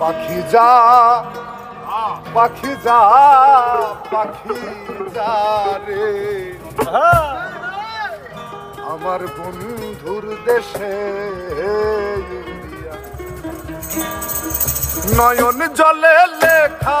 পাখি যা পাখি যা পাখি যা রে। আমার বন্ধুর দেশে নয়ন জলে লেখা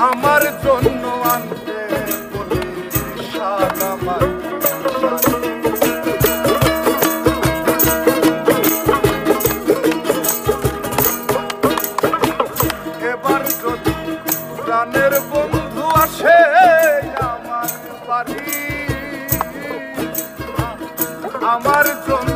আমার জন্য আনতে আমার এবার যদি প্রাণের বন্ধু আসে আমার বাড়ি আমার জন্য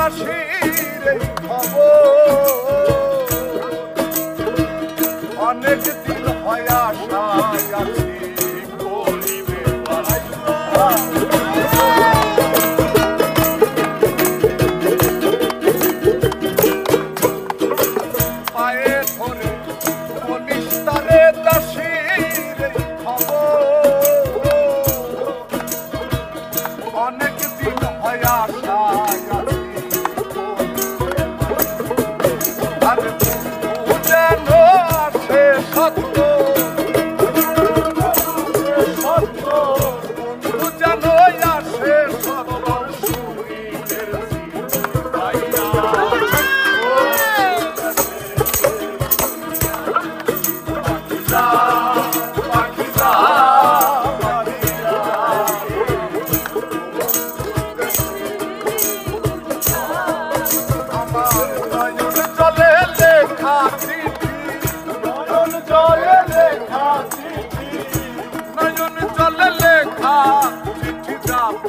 দাসীর খবর। অনেক দিন হয় আশা আছি করিবে Lago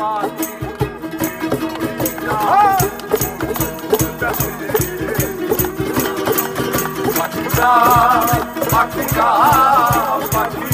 Patika, Patika, Patika.